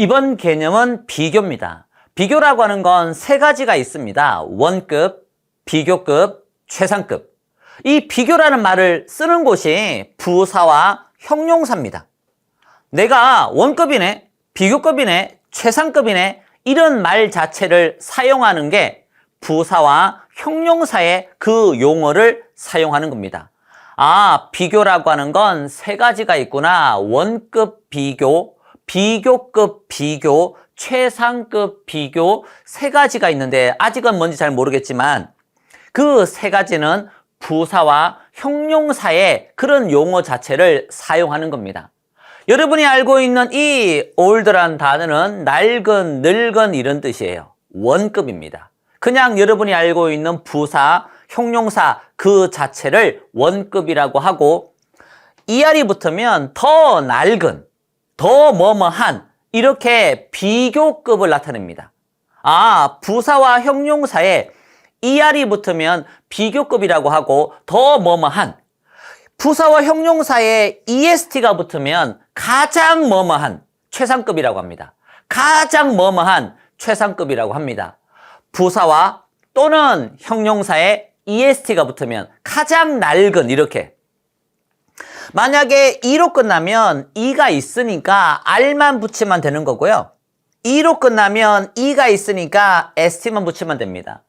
이번 개념은 비교입니다. 비교라고 하는 건 세 가지가 있습니다. 원급, 비교급, 최상급. 이 비교라는 말을 쓰는 곳이 부사와 형용사입니다. 내가 원급이네, 비교급이네, 최상급이네, 이런 말 자체를 사용하는 게 부사와 형용사의 그 용어를 사용하는 겁니다. 아, 비교라고 하는 건 세 가지가 있구나. 원급 비교, 비교급 비교, 최상급 비교 세 가지가 있는데 아직은 뭔지 잘 모르겠지만 그 세 가지는 부사와 형용사의 그런 용어 자체를 사용하는 겁니다. 여러분이 알고 있는 이 older란 단어는 낡은, 늙은 이런 뜻이에요. 원급입니다. 그냥 여러분이 알고 있는 부사, 형용사 그 자체를 원급이라고 하고 ER이 붙으면 더 낡은, 더 뭐뭐한 이렇게 비교급을 나타냅니다. 아, 부사와 형용사에 ER이 붙으면 비교급이라고 하고 더 뭐뭐한 부사와 형용사에 EST가 붙으면 가장 뭐뭐한 최상급이라고 합니다. 가장 뭐뭐한 최상급이라고 합니다. 부사와 또는 형용사에 EST가 붙으면 가장 낡은 이렇게 만약에 2로 끝나면 e가 있으니까 r만 붙이면 되는 거고요. 2로 끝나면 e가 있으니까 st만 붙이면 됩니다.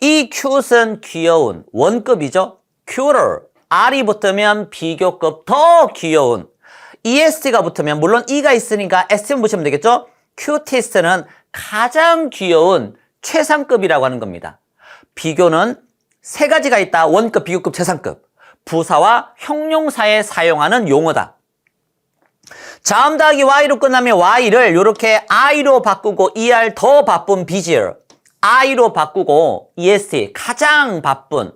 이 cute 귀여운 원급이죠. cuter r이 붙으면 비교급 더 귀여운 est가 붙으면 물론 e가 있으니까 st만 붙이면 되겠죠. cutest는 가장 귀여운 최상급이라고 하는 겁니다. 비교는 세 가지가 있다. 원급, 비교급, 최상급. 부사와 형용사에 사용하는 용어다. 자음 더하기 y로 끝나면 y를 이렇게 i로 바꾸고 er 더 바쁜 busier i로 바꾸고 est 가장 바쁜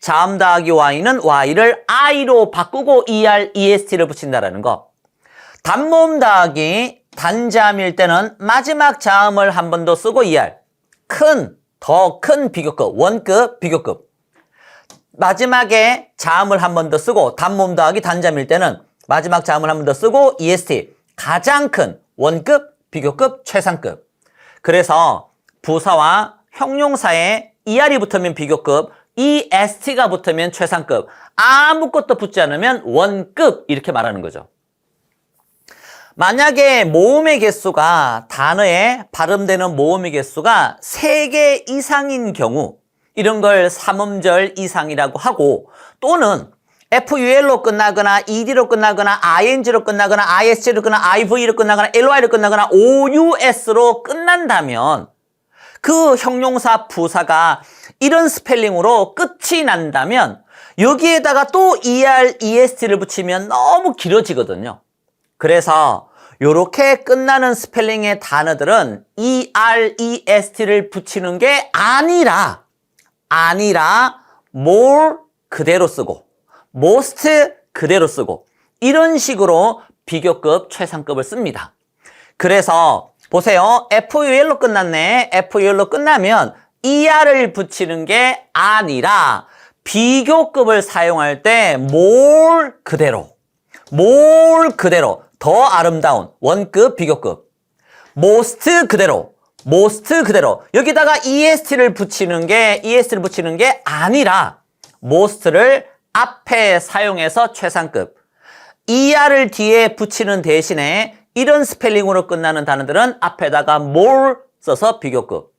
자음 더하기 y는 y를 i로 바꾸고 er est를 붙인다라는 거. 단모음 더하기 단자음일 때는 마지막 자음을 한 번 더 쓰고 er 큰, 더 큰 비교급, 원급, 비교급. 마지막에 자음을 한 번 더 쓰고 단모음 더하기 단자음일 때는 마지막 자음을 한 번 더 쓰고 est 가장 큰 원급, 비교급, 최상급. 그래서 부사와 형용사에 er이 붙으면 비교급, est가 붙으면 최상급, 아무것도 붙지 않으면 원급 이렇게 말하는 거죠. 만약에 모음의 개수가 단어에 발음되는 모음의 개수가 3개 이상인 경우 이런 걸 삼음절 이상이라고 하고 또는 FUL로 끝나거나 ED로 끝나거나 ING로 끝나거나 ISG로 끝나거나 IV로 끝나거나 LY로 끝나거나 OUS로 끝난다면 그 형용사 부사가 이런 스펠링으로 끝이 난다면 여기에다가 또 ER, EST를 붙이면 너무 길어지거든요. 그래서 이렇게 끝나는 스펠링의 단어들은 ER, EST를 붙이는 게 아니라 아니라 more 그대로 쓰고 most 그대로 쓰고 이런 식으로 비교급 최상급을 씁니다. 그래서 보세요. FUL로 끝났네. FUL로 끝나면 ER을 붙이는 게 아니라 비교급을 사용할 때 more 그대로 more 그대로 더 아름다운 원급 비교급 most 그대로 most 그대로. 여기다가 est를 붙이는 게 est를 붙이는 게 아니라 most를 앞에 사용해서 최상급. er을 뒤에 붙이는 대신에 이런 스펠링으로 끝나는 단어들은 앞에다가 more 써서 비교급.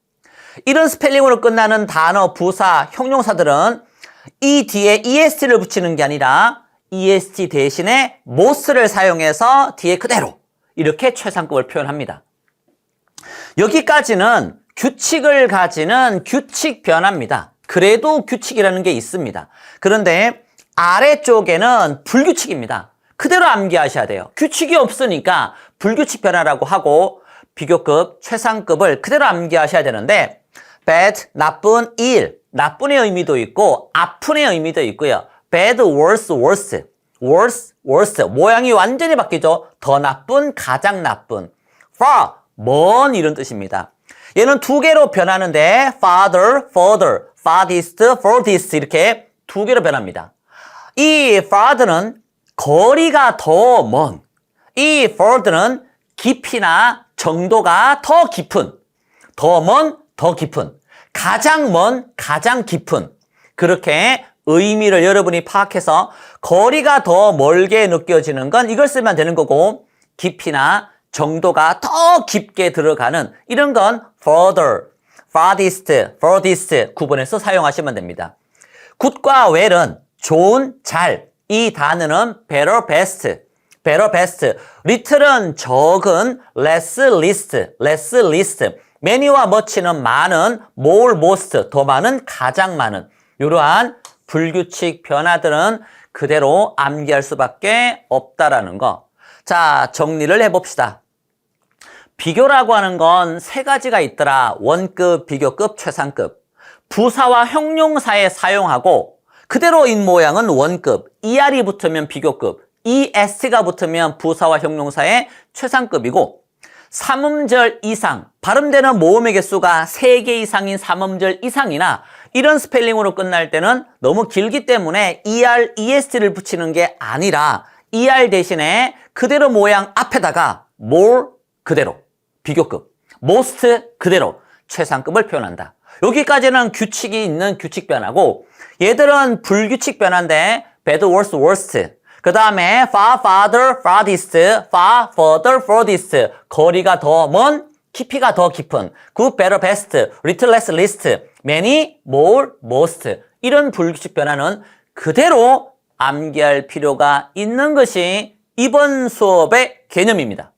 이런 스펠링으로 끝나는 단어, 부사, 형용사들은 이 뒤에 est를 붙이는 게 아니라 est 대신에 most를 사용해서 뒤에 그대로 이렇게 최상급을 표현합니다. 여기까지는 규칙을 가지는 규칙 변화입니다. 그래도 규칙이라는 게 있습니다. 그런데 아래쪽에는 불규칙입니다. 그대로 암기하셔야 돼요. 규칙이 없으니까 불규칙 변화라고 하고 비교급, 최상급을 그대로 암기하셔야 되는데 bad, 나쁜, 일, 나쁜의 의미도 있고 아픈의 의미도 있고요. bad, worse, worse, worse, worse 모양이 완전히 바뀌죠. 더 나쁜, 가장 나쁜 far, 먼 이런 뜻입니다. 얘는 두 개로 변하는데 farther, further, farthest, furthest 이렇게 두 개로 변합니다. 이 farther는 거리가 더 먼, 이 further는 깊이나 정도가 더 깊은, 더 먼, 더 깊은, 가장 먼, 가장 깊은. 그렇게 의미를 여러분이 파악해서 거리가 더 멀게 느껴지는 건 이걸 쓰면 되는 거고, 깊이나 정도가 더 깊게 들어가는 이런 건 further, farthest, furthest 구분해서 사용하시면 됩니다. 굿과 웰은 좋은, 잘. 이 단어는 better, best, better, best. little은 적은, less, least, less, least. many와 much는 많은, more, most, 더 많은, 가장 많은. 이러한 불규칙 변화들은 그대로 암기할 수밖에 없다라는 거. 자, 정리를 해봅시다. 비교라고 하는 건 세 가지가 있더라. 원급, 비교급, 최상급. 부사와 형용사에 사용하고 그대로인 모양은 원급, ER이 붙으면 비교급, ES가 붙으면 부사와 형용사의 최상급이고 삼음절 이상, 발음되는 모음의 개수가 3개 이상인 삼음절 이상이나 이런 스펠링으로 끝날 때는 너무 길기 때문에 ER, ES를 붙이는 게 아니라 ER 대신에 그대로 모양 앞에다가 more 그대로 비교급, most 그대로 최상급을 표현한다. 여기까지는 규칙이 있는 규칙 변화고 얘들은 불규칙 변화인데 bad, worse, worst. 그 다음에 far, farther, farthest, far, further, furthest. 거리가 더 먼, 깊이가 더 깊은. good, better, best, little, less, least, many, more, most. 이런 불규칙 변화는 그대로 암기할 필요가 있는 것이 이번 수업의 개념입니다.